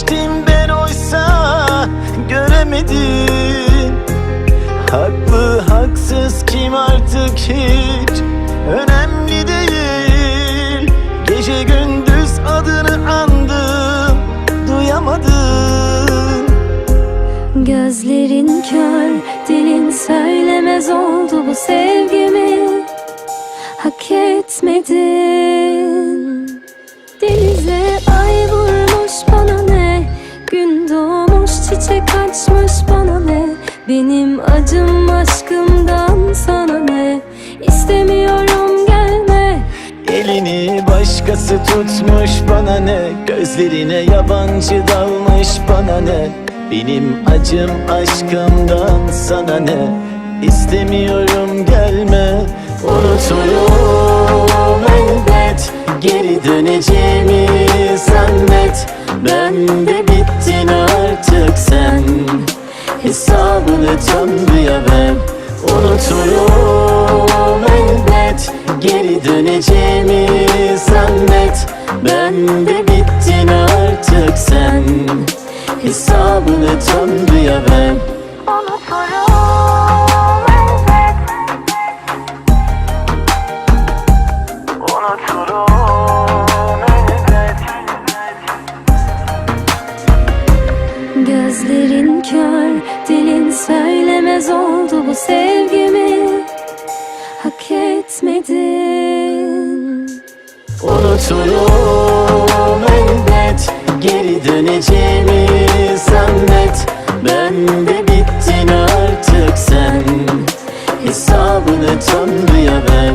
sevmiştim ben oysa Göremedim. Haklı haksız kim artık hiç? Önemli değil. Gece gündüz adını andım Duyamadım. Gözlerin kör, dilin söylemez oldu bu sevgimi. Hak etmedin. Denize Benim acım aşkımdan sana ne? İstemiyorum gelme. Elini başkası tutmuş bana ne? Gözlerine yabancı dalmış bana ne? Benim acım aşkımdan sana ne? İstemiyorum gelme. Unuturum Hesabını Tanrı'ya ver Unuturum. Elbet Geri döneceğimi zannet. Ben de bittin artık sen. Hesabını Tanrı'ya ver Unuturum söylemez oldu bu sevgimi. Hak etmedin. Unuturum elbet. Geri döneceğimi zannet. Ben de bittin artık sen. Hesabını Tanrı'ya ver